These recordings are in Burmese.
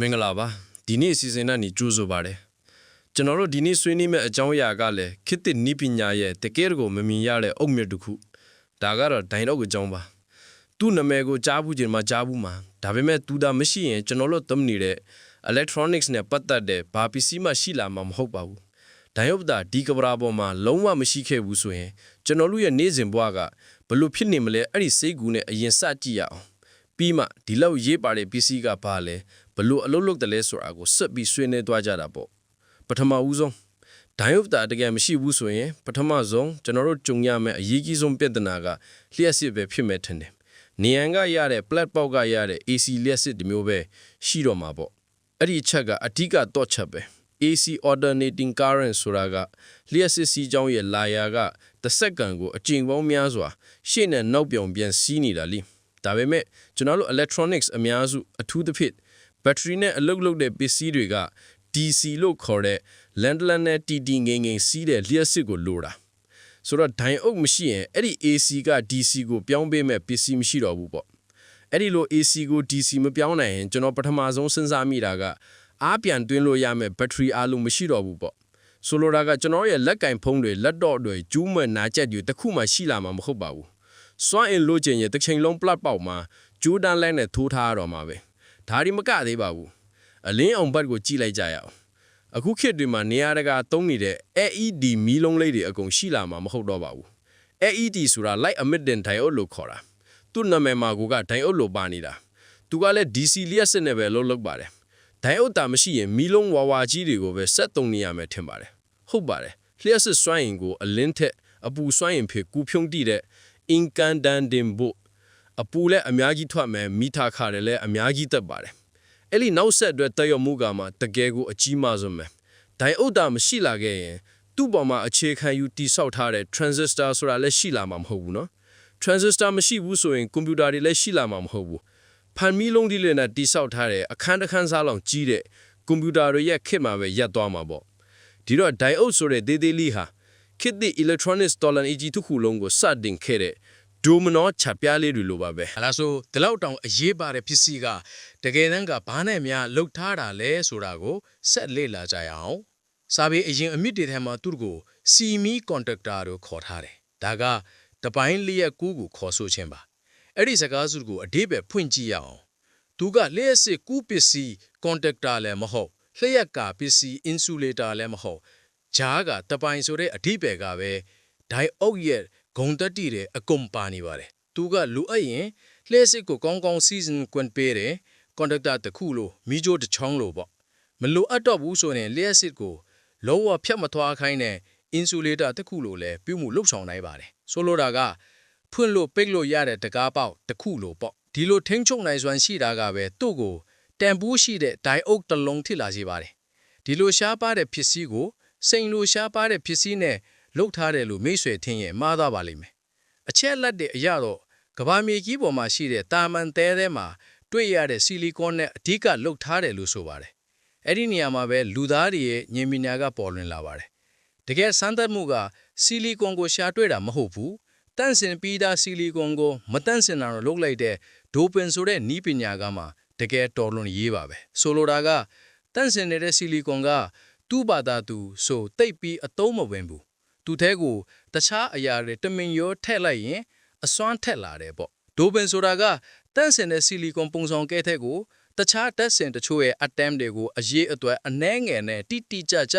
မင်္ဂလာပါဒီနေ့အစီအစဉ်နဲ့ညီကြိုးဆိုပါတယ်ကျွန်တော်တို့ဒီနေ့ဆွေးနွေးမယ့်အကြောင်းအရာကလည်းခေတ်သစ်နိပညာရဲ့တကယ်ကိုမမြင်ရတဲ့အုတ်မြစ်တစ်ခုဒါကတော့ဒိုင်တော့အကြောင်းပါသူ့နာမည်ကိုကြားဘူးခြင်းမှာကြားဘူးမှာဒါပေမဲ့သူဒါမရှိရင်ကျွန်တော်တို့သုံးနေတဲ့ electronics နဲ့ပတ်သက်တဲ့ဘာပစ္စည်းမှရှိလာမှာမဟုတ်ပါဘူးဒိုင်ဥပဒါဒီကဘာပေါ်မှာလုံးဝမရှိခဲ့ဘူးဆိုရင်ကျွန်တော်တို့ရဲ့နေ့စဉ်ဘဝကဘလို့ဖြစ်နေမလဲအဲ့ဒီစိတ်ကူနဲ့အရင်စကြည့်ရအောင်ပြီးမှဒီလောက်ရေးပါတဲ့ပစ္စည်းကဘာလဲဘ လို့အလုပ်လုပ်တယ်လဲဆိုတာကိုဆက်ပြီးဆွေးနွေးသွားကြတာပေါ့ပထမဦးဆုံးဒိုင်ဥပဒါတကယ်မရှိဘူးဆိုရင်ပထမဆုံးကျွန်တော်တို့ကြုံရမယ့်အရေးကြီးဆုံးပြဿနာကလျှက်စစ်ပဲဖြစ်မဲ့ထင်တယ်နေရန်ကရတဲ့ plat ပေါက်ကရတဲ့ AC လျှက်စစ်ဒီမျိုးပဲရှိတော့မှာပေါ့အဲ့ဒီအချက်ကအဓိကတော့ချက်ပဲ AC alternating current ဆိုတာကလျှက်စစ်စီးကြောင်းရဲ့လာယာကတစ်စက္ကန့်ကိုအကျဉ်းပေါင်းများစွာရှေ့နဲ့နောက်ပြောင်ပြန်စီးနေတာလीဒါပေမဲ့ကျွန်တော်တို့ electronics အများစုအထူးသဖြင့် battery နဲ့အလုပ်လုပ်တဲ့ပစ္စည်းတွေက DC လို့ခေါ်တဲ့ landline နဲ့ TT ငိမ့်ငိမ့်စီးတဲ့လျှက်စစ်ကိုလိုတာဆိုတော့ဒိုင်အုပ်မရှိရင်အဲ့ဒီ AC က DC ကိုပြောင်းပေးမဲ့ပစ္စည်းမရှိတော့ဘူးပေါ့အဲ့ဒီလို AC ကို DC မပြောင်းနိုင်ရင်ကျွန်တော်ပထမဆုံးစဉ်းစားမိတာကအားပြန်သွင်းလို့ရမယ့်ဘက်ထရီအားလုံးမရှိတော့ဘူးပေါ့ဆိုလိုတာကကျွန်တော်ရဲ့လက်ကင်ဖုန်းတွေလက်တော့တွေကျူးမဲ့နာကျက်တွေတစ်ခုမှရှိလာမှာမဟုတ်ပါဘူးစွမ်းအင်လို့ကျင်ရဲ့တစ်ချိန်လုံးပလတ်ပေါက်မှာဂျိုးဒန်လိုက်နဲ့ထိုးထားရတော့မှာပဲ ဒါဒီမကသေးပါဘူးအလင်းအောင်ဘတ်ကိုကြည့်လိုက်ကြရအောင်အခုခေတ်တွေမှာနေရာတကာသုံးနေတဲ့ LED မီးလုံးလေးတွေအကုန်ရှိလာမှာမဟုတ်တော့ပါဘူး LED ဆိုတာ light emitting diode လို့ခေါ်တာသူ့နာမည်မှာက diode လို့ပါနေတာသူကလည်း DC လျှက်စစ်နဲ့ပဲလုံးလုံးပါတယ် diode တာမရှိရင်မီးလုံးဝါဝါကြီးတွေကိုပဲဆက်သုံးနေရမယ်ထင်ပါတယ်ဟုတ်ပါတယ်လျှက်စစ်စွမ်းအင်ကိုအလင်းထက်အပူစွမ်းအင်ဖြစ်ကူဖြုံးတည်တဲ့ incandescent ဘို့ အပူလည်းအများကြီးထွက်မယ်မိထားခါတယ်လည်းအများကြီးတက်ပါတယ်အဲ့ဒီနောက်ဆက်အတွက်တက်ရောက်မှုကမှတကယ်ကိုအကြီးမားဆုံးပဲဒိုင်ဥဒ္ဒါမရှိလာခဲ့ရင်သူ့ပေါ်မှာအခြေခံယူတိဆောက်ထားတဲ့ transistor ဆိုတာလည်းရှိလာမှာမဟုတ်ဘူးနော် transistor မရှိဘူးဆိုရင်ကွန်ပျူတာတွေလည်းရှိလာမှာမဟုတ်ဘူးဖန်မီလုံးဒီလေးနဲ့တိဆောက်ထားတဲ့အခန်းတစ်ခန်းစားလောက်ကြီးတဲ့ကွန်ပျူတာတွေရဲ့ခက်မှာပဲရပ်သွားမှာပေါ့ဒီတော့ဒိုင်အုပ်ဆိုတဲ့ဒေးသေးလေးဟာခေတ်သစ် electronics တော်လန်အကြီးတစ်ခုလုံးကိုစတင်ခဲ့တဲ့ ဒိုမနောချပြားလေးတွေလိုပါပဲဟလာဆိုဒီလောက်တောင်အရေးပါတဲ့ပစ္စည်းကတကယ်တမ်းကဘာနဲ့များလှုပ်ထားတာလဲဆိုတာကိုဆက်လေ့လာကြရအောင်စာပေအရင်အမြင့်တွေထဲမှာသူ့ကိုစီမီကွန်တက်တာလို့ခေါ်ထားတယ်ဒါကတပိုင်းလျက်ကူးကိုခေါ်ဆိုခြင်းပါအဲ့ဒီစကားစုကိုအဓိပ္ပာယ်ဖွင့်ကြည့်ရအောင်သူကလျှက်စစ်ကူးပစ္စည်းကွန်တက်တာလည်းမဟုတ်လျှက်ကပစ္စည်းအင်ဆူလေတာလည်းမဟုတ်ဂျားကတပိုင်းဆိုတဲ့အဓိပ္ပာယ်ကပဲဒိုင်အုပ်ရဲ့ ဂုံတက်တီတဲ့အကွန်ပါနေပါတယ်သူကလူအပ်ရင်လျှက်စစ်ကိုကောင်းကောင်းစီဇန်ကွန်ပေးတယ်ကွန်တက်တာတစ်ခုလို့မီဂျိုတစ်ချောင်းလို့ပေါ့မလိုအပ်တော့ဘူးဆိုရင်လျှက်စစ်ကိုလုံးဝဖြတ်မသွားခိုင်းတဲ့အင်ဆူလေတာတစ်ခုလို့လည်းပြုမှုလုပ်ဆောင်နိုင်ပါတယ်ဆိုလိုတာကဖွင့်လို့ပိတ်လို့ရတဲ့တကားပေါက်တစ်ခုလို့ပေါ့ဒီလိုထိန်းချုပ်နိုင်စွမ်းရှိတာကပဲသူ့ကိုတန်ဖိုးရှိတဲ့ဒိုင်အုပ်တစ်လုံးထိလာစေပါတယ်ဒီလိုရှားပါတဲ့ဖြစ်စည်းကိုစိန်လိုရှားပါတဲ့ဖြစ်စည်းနဲ့ လှုပ်ထားတယ်လို့မိတ်ဆွေထင်ရင်မှားသွားပါလိမ့်မယ်အချက်လက်တဲ့အရာတော့ကဘာမြေကြီးပေါ်မှာရှိတဲ့တာမန်သဲထဲမှာတွေ့ရတဲ့ဆီလီကွန်နဲ့အဓိကလှုပ်ထားတယ်လို့ဆိုပါတယ်အဲ့ဒီနေရာမှာပဲလူသားတွေရဲ့ညင်မီညာကပေါ်လွင်လာပါတယ်တကယ်စမ်းသပ်မှုကဆီလီကွန်ကိုရှာတွေ့တာမဟုတ်ဘူးတန့်စင်ပြီးသားဆီလီကွန်ကိုမတန့်စင်တာတော့လုပ်လိုက်တဲ့ဒိုပင်ဆိုတဲ့နီးပညာကမှတကယ်တော်လွန်ရေးပါပဲဆိုလိုတာကတန့်စင်နေတဲ့ဆီလီကွန်ကသူ့ဘာသာသူဆိုတိတ်ပြီးအတုံးမဝင်ဘူး သူထဲကိုတခြားအရာတွေတမင်ရောထည့်လိုက်ရင်အစွမ်းထက်လာတယ်ပေါ့ဒိုပင်ဆိုတာကတန့်စင်တဲ့ဆီလီကွန်ပုံဆောင်ကဲတဲ့ကိုတခြားတက်စင်တချို့ရဲ့ attempt တွေကိုအရေးအသွဲအနှဲငယ်နဲ့တိတိကျကျ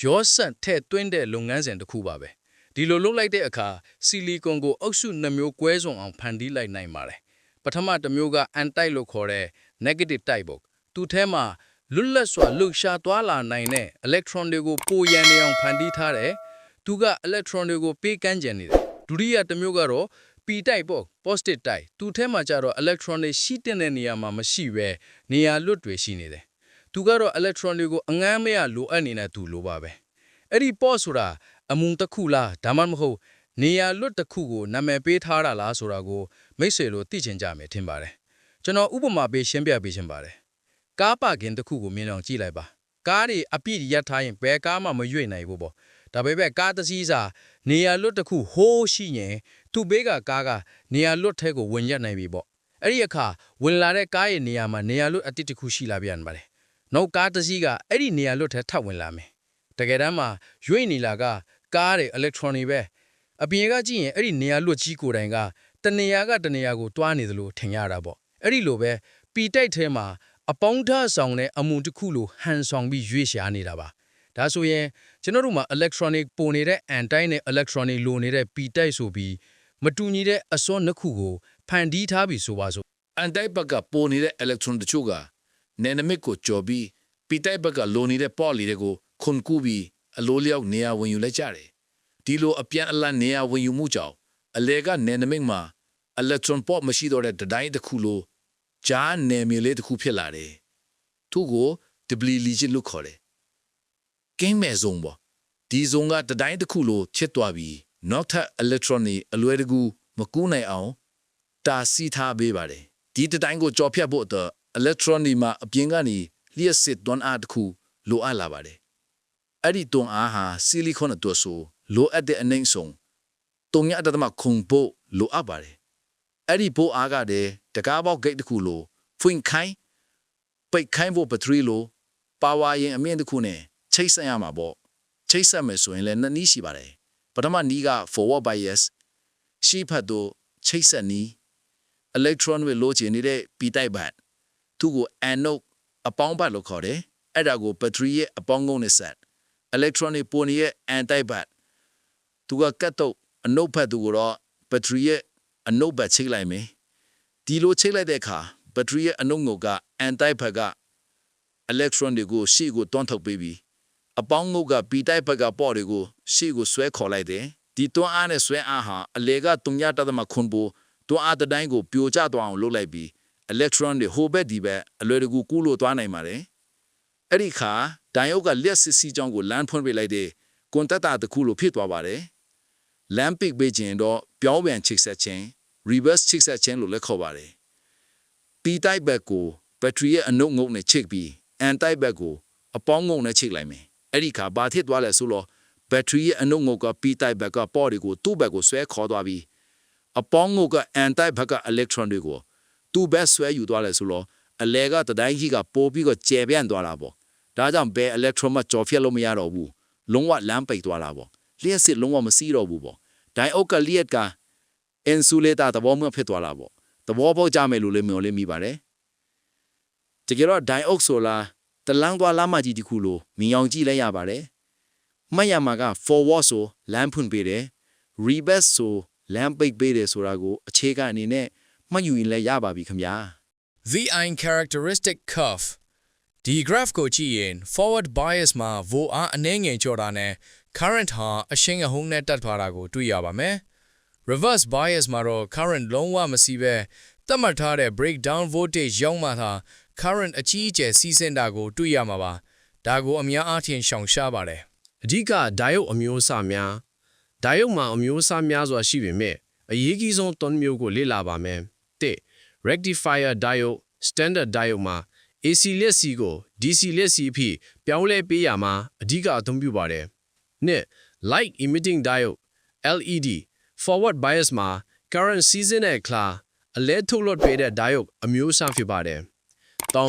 ရောစက်ထဲ့သွင်းတဲ့လုပ်ငန်းစဉ်တစ်ခုပါပဲဒီလိုလုပ်လိုက်တဲ့အခါဆီလီကွန်ကိုအုပ်စုနှမျိုးကွဲစုံအောင်ဖန်တီးလိုက်နိုင်ပါတယ်ပထမတစ်မျိုးက n-type လို့ခေါ်တဲ့ negative type ပေါ့သူထဲမှာလွတ်လပ်စွာလှုပ်ရှားသွားလာနိုင်တဲ့ electron တွေကိုပိုရန်နေအောင်ဖန်တီးထားတယ် သူက electron တွေကိုပေးကမ်းကြံနေတယ်ဒုတိယတစ်မျိုးကတော့ p type ပေါ့ positive type သူထဲမှာကျတော့ electron တွေရှိတဲ့နေရာမှာမရှိပဲနေရာလွတ်တွေရှိနေတယ်သူကတော့ electron တွေကိုအငမ်းမရလိုအပ်နေတဲ့သူလိုပါပဲအဲ့ဒီ port ဆိုတာအမုံတစ်ခုလားဒါမှမဟုတ်နေရာလွတ်တစ်ခုကိုနာမည်ပေးထားတာလားဆိုတာကိုမိတ်ဆွေတို့သိချင်ကြမယ်ထင်ပါတယ်ကျွန်တော်ဥပမာပေးရှင်းပြပေးချင်ပါတယ်ကားပါကင်တစ်ခုကိုမြင်အောင်ကြည့်လိုက်ပါကားတွေအပြည့်ရပ်ထားရင်ဘယ်ကားမှမရွေ့နိုင်ဘူးပေါ့ ဒါပေမဲ့ကားတစ်စီးစာနေရာလွတ်တစ်ခုဟိုးရှိရင်သူ့ဘေးကကားကနေရာလွတ်ထဲကိုဝင်ရက်နိုင်ပြီပေါ့အဲ့ဒီအခါဝင်လာတဲ့ကားရဲ့နေရာမှာနေရာလွတ်အတစ်တစ်ခုရှိလာပြန်ပါတယ်နောက်ကားတစ်စီးကအဲ့ဒီနေရာလွတ်ထဲထပ်ဝင်လာမယ်တကယ်တမ်းမှာရွေ့နေလာကကားတွေ electronic ပဲအပြင်ကကြည့်ရင်အဲ့ဒီနေရာလွတ်ကြီးကိုယ်တိုင်ကတနေရာကတနေရာကိုတွားနေသလိုထင်ရတာပေါ့အဲ့ဒီလိုပဲပီတိုက်ထဲမှာအပေါင်းထားဆောင်တဲ့အမှုတစ်ခုလိုဟန်ဆောင်ပြီးရွေ့ရှားနေတာပါ ဒါဆိုရင်ကျွန်တော်တို့မှာ electronic ပုံနေတဲ့ anti နဲ့ electronic လိုနေတဲ့ p type ဆိုပြီးမတူညီတဲ့အစွမ်းနှစ်ခုကိုဖန်တီးထားပြီဆိုပါစို့အန်တိုက်ဘက်ကပိုနေတဲ့ electron တချို့က dynamic ကိုကြော်ပြီးပီတိုက်ဘက်ကလိုနေတဲ့ port လေးတွေကိုခွန်ကူးပြီးအလိုလျောက်နေရာဝင်ယူလိုက်ကြတယ်ဒီလိုအပြန်အလှန်နေရာဝင်ယူမှုကြောင့်အလဲက dynamic မှာ electron port မရှိတော့တဲ့တတိုင်းတစ်ခုလိုဂျားနယ်မြေလေးတစ်ခုဖြစ်လာတယ်သူ့ကို doubly legion လို့ခေါ်တယ် ကင်းမဲ့ဇုံပေါ့ဒီဇုံကတတိုင်းတစ်ခုလိုချစ်သွားပြီးနောက်ထပ် electron တွေအလွယ်တကူမကူးနိုင်အောင်တာစီထားပေးပါတယ်ဒီတတိုင်းကိုကြော်ဖြတ်ဖို့အတွက် electron တွေမှာအပြင်ကနေလျှက်စစ်တွန်းအားတစ်ခုလိုအပ်လာပါတယ်အဲ့ဒီတွန်းအားဟာဆီလီကွန်အတွက်ဆိုလိုအပ်တဲ့အနှိမ့်ဆုံးတုံညအတတမခုံဖို့လိုအပ်ပါတယ်အဲ့ဒီဘိုးအားကတဲ့တကားပေါက်ဂိတ်တစ်ခုလိုဖွင့်ခိုင်းပိတ်ခိုင်းဖို့ဘက်ထရီလိုပါဝါရင်အမြင့်တစ်ခုနဲ့ ချိတ်ဆက်ရမှာပေါ့ချိတ်ဆက်မယ်ဆိုရင်လည်းနှစ်နည်းရှိပါတယ်ပထမနည်းက forward bias ရှေ့ဖက်သို့ချိတ်ဆက်နည်း electron တွေလိုချင်နေတဲ့ p type ဘတ်သူ့ကို anode အပေါင်းဘတ်လို့ခေါ်တယ်အဲ့ဒါကို battery ရဲ့အပေါင်းကုန်းနဲ့ဆက် electron တွေပုံရဲ့ an type ဘတ်သူကကတ်တော့အနုတ်ဘတ်သူကိုတော့ battery ရဲ့အနုတ်ဘတ်ချိတ်လိုက်မယ်ဒီလိုချိတ်လိုက်တဲ့အခါ battery ရဲ့အနုတ်ငုတ်က an type ဘတ်က electron တွေကိုရှေ့ကိုတွန်းထုတ်ပေးပြီး အပေါင်းငုတ်က p type ဘတ်ကပေါ့တွေကိုရှေ့ကိုဆွဲခေါ်လိုက်တယ်ဒီတွန်းအားနဲ့ဆွဲအားဟာအလေကတုံညတသမခွန်ဖို့တွန်းအားတစ်တိုင်းကိုပြိုကျသွားအောင်လုပ်လိုက်ပြီး electron တွေဟိုဘက်ဒီဘက်အလွယ်တကူကူးလို့သွားနိုင်ပါတယ်။အဲ့ဒီခါဒိုင်ယုတ်ကလျှက်စစ်စီကြောင်းကိုလမ်းဖွင့်ပေးလိုက်တဲ့ကွန်တက်တာတစ်ခုလိုဖြစ်သွားပါတယ်။လမ်းပစ်ပေးခြင်းတော့ပြောင်းပြန်ချိတ်ဆက်ခြင်း reverse ချိတ်ဆက်ခြင်းလို့လည်းခေါ်ပါတယ်။ P type ဘက်ကို battery ရဲ့အနုတ်ငုတ်နဲ့ချိတ်ပြီး N type ဘက်ကိုအပေါင်းငုတ်နဲ့ချိတ်လိုက်မယ်။ အဲ့ဒီခါဘာဖြစ်သွားလဲဆိုတော့ battery ရဲ့အနုတ်ငုတ်က P type ဘက်ကပေါ့တွေကိုသူ့ဘက်ကိုဆွဲခေါ်သွားပြီးအပေါင်းငုတ်က anti ဘက်က electron တွေကိုသူ့ဘက်ဆွဲယူသွားလဲဆိုတော့အလဲကတတိုင်းကြီးကပိုးပြီးတော့ကျယ်ပြန့်သွားတာပေါ့ဒါကြောင့်ဘယ် electron မှကြော်ဖြတ်လို့မရတော့ဘူးလုံးဝလမ်းပိတ်သွားတာပေါ့လျှက်စစ်လုံးဝမစီးတော့ဘူးပေါ့ဒိုင်အုတ်ကလျက်က insulator သဘောမျိုးဖြစ်သွားတာပေါ့သဘောပေါက်ကြမယ်လို့လည်းမျှော်လင့်မိပါတယ်တကယ်တော့ဒိုင်အုတ်ဆိုလာ တလန်းသွားလမ်းမကြီးတစ်ခုလိုမြင်အောင်ကြည့်လိုက်ရပါတယ်မှတ်ရမှာက forward ဆိုလမ်းဖွင့်ပေးတယ် reverse ဆိုလမ်းပိတ်ပေးတယ်ဆိုတာကိုအခြေခံအနေနဲ့မှတ်ယူရင်လည်းရပါပြီခင်ဗျာ VI characteristic curve ဒီ graph ကိုကြည့်ရင် forward bias မှာ vo အားအနည်းငယ်ကျော်တာနဲ့ current ဟာအရှင်းအဟုန်နဲ့တက်သွားတာကိုတွေ့ရပါမယ် reverse bias မှာတော့ current လုံးဝမစီးပဲသတ်မှတ်ထားတဲ့ breakdown voltage ရောက်မှသာ current အကြီးအကျယ်စီးဆင်းတာကို တွေ့ရမှာပါဒါကိုအများအားဖြင့်ရှောင်ရှားပါတယ်အဓိကဒိုင်ယုတ်အမျိုးအစားများဒိုင်ယုတ်မှာအမျိုးအစားများစွာရှိပေမဲ့အရေးကြီးဆုံး၃မျိုးကိုလေ့လာပါမယ်၁ rectifier diode standard diode မှာ AC လက်စီကို DC လက်စီအဖြစ်ပြောင်းလဲပေးရမှာအဓိကအသုံးပြုပါတယ်၂ light emitting diode LED forward bias မှာ current season နဲ့ class အလဲထုတ်လွှတ်ပေးတဲ့ diode အမျိုးအစားဖြစ်ပါတယ် ၃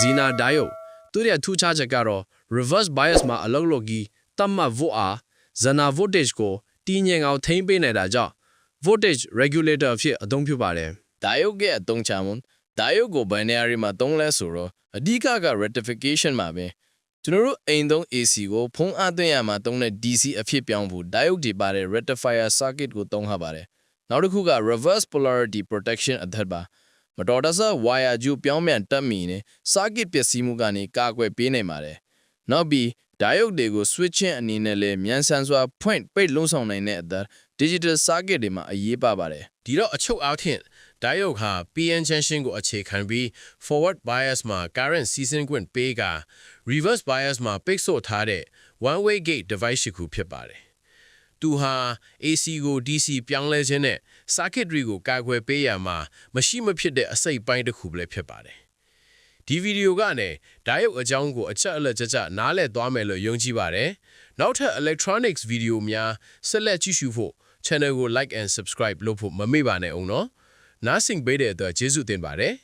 Zener diode သူရဲ့ထူးခြားချက်ကတော့ reverse bias မှာအလုပ်လုပ်ကြီးတတ်မှတ် volt အား Zener voltage ကိုတည်ငြိမ်အောင်ထိန်းပေးနေတာကြောင့် voltage regulator အဖြစ်အသုံးပြုပါတယ်ဒါယုတ်ရဲ့အသုံးချမှုဒါယုတ်ကို binary မှာသုံးလဲဆိုတော့အဓိကက rectification မှာပဲကျွန်တော်တို့အိမ်သုံး AC ကိုဖုံးအသွင်းရမှာသုံးတဲ့ DC အဖြစ်ပြောင်းဖို့ဒါယုတ်တွေပါတဲ့ rectifier circuit ကိုသုံးရပါတယ်နောက်တစ်ခုက reverse polarity protection အသက်ပါ မတော်တဆ wire ကျူပြောင်းပြန်တက်မိနေ circuit ပျက်စီးမှုကနေကာကွယ်ပေးနိုင်ပါတယ်နောက်ပြီးဒါယုတ်တွေကို switching အနေနဲ့လည်းမြန်ဆန်စွာဖွင့်ပိတ်လုံးဆောင်နိုင်တဲ့အသက် digital circuit တွေမှာအရေးပါပါတယ်ဒီတော့အချုပ်အားဖြင့် diode ဟာ PN junction ကိုအခြေခံပြီး forward bias မှာ current season ခွင့်ပေးက reverse bias မှာပိတ်ဆို့ထားတဲ့ one way gate device တစ်ခုဖြစ်ပါတယ်။သူဟာ AC ကို DC ပြောင်းလဲခြင်းနဲ့ circuitry ကိုကာကွယ်ပေးရမှာမရှိမဖြစ်တဲ့အစိတ်ပိုင်းတစ်ခုလည်းဖြစ်ပါတယ်။ဒီဗီဒီယိုကနေ diode အကြောင်းကိုအချက်အလက်ကြကြနားလည်သွားမယ်လို့ယုံကြည်ပါတယ်။နောက်ထပ် electronics ဗီဒီယိုများဆက်လက်ကြည့်ရှုဖို့ channel ကို like and subscribe လုပ်ဖို့မမေ့ပါနဲ့အောင်နော်။နားဆင်ပေးတဲ့အတွက်ကျေးဇူးတင်ပါတယ်